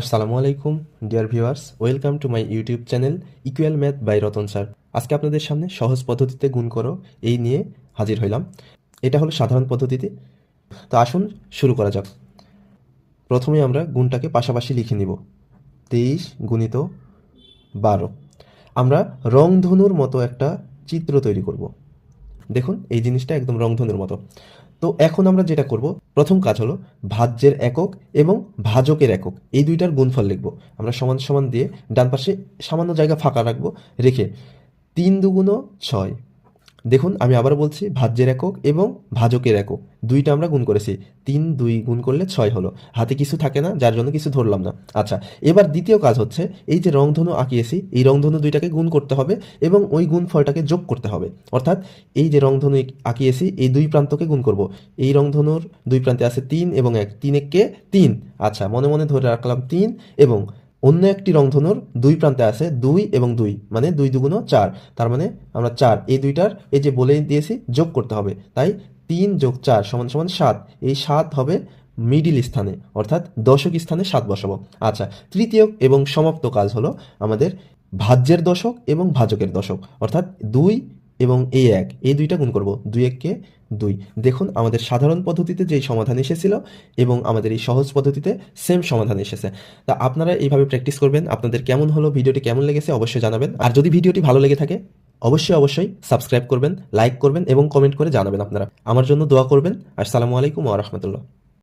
আসসালামু আলাইকুম, dear viewers. Welcome to my YouTube channel equal math by Ratan sir. আজকে আপনাদের সামনে সহজ পদ্ধতিতে গুণ করো, এই নিয়ে হাজির হইলাম। এটা হলো সাধারণ পদ্ধতিতে। তো আসুন, শুরু করা যাক। প্রথমে আমরা গুণটাকে পাশাপাশি লিখে নিব। তেইশ গুণিত বারো। আমরা রংধনুর মতো একটা চিত্র তৈরি করব। দেখুন, এই জিনিসটা একদম রংধনুর মতো। তো এখন আমরা যেটা করব, প্রথম কাজ হলো ভাজ্যের একক এবং ভাজকের একক। এই দুইটার গুণফল লিখব। আমরা সমান সমান দিয়ে ডান পাশে সামান্য জায়গা ফাঁকা রাখব। রেখে তিন দুগুণ ছয় দেখুন, আমি আবার বলছি, ভাজ্যের একক এবং ভাজকের একক। দুইটা আমরা গুণ করেছি। তিন, দুই গুণ করলে ছয় হলো। হাতে কিছু থাকে না, যার জন্য কিছু ধরলাম না। আচ্ছা এবার দ্বিতীয় কাজ হচ্ছে, এই যে রংধনু আঁকিয়েছি, এই রংধনু দুইটাকে গুণ করতে হবে এবং ওই গুণফলটাকে যোগ করতে হবে। অর্থাৎ এই যে রংধনু আঁকিয়েছি, এই দুই প্রান্তকে গুণ করব। এই রংধনুর দুই প্রান্তে আছে তিন এবং এক। তিন এককে তিন। আচ্ছা মনে মনে ধরে রাখলাম তিন এবং অন্য একটি রংধনুর দুই প্রান্তে আছে দুই এবং দুই মানে দুই দুগুণ চার। তার মানে আমরা চার, এই দুইটার এই যে বলে দিয়েছি, যোগ করতে হবে। তাই তিন যোগ চার সমান সমান সাত। এই সাত হবে মিডিল স্থানে, অর্থাৎ দশক স্থানে সাত বসাবো। আচ্ছা তৃতীয় এবং সমাপ্ত কাজ হলো আমাদের ভাজ্যের দশক এবং ভাজকের দশক। অর্থাৎ দুই এবং এই এক, এই দুইটা গুণ করব। দুই এককে দুই। দেখুন, আমাদের সাধারণ পদ্ধতিতে যেই সমাধান এসেছিল এবং আমাদের এই সহজ পদ্ধতিতে সেম সমাধান এসেছে। তা আপনারা এইভাবে প্র্যাকটিস করবেন। আপনাদের কেমন হলো, ভিডিওটি কেমন লেগেছে অবশ্যই জানাবেন। আর যদি ভিডিওটি ভালো লেগে থাকে, অবশ্যই অবশ্যই সাবস্ক্রাইব করবেন লাইক করবেন এবং কমেন্ট করে জানাবেন আপনারা। আমার জন্য দোয়া করবেন। আসসালামু আলাইকুম ওয়া রাহমাতুল্লাহ।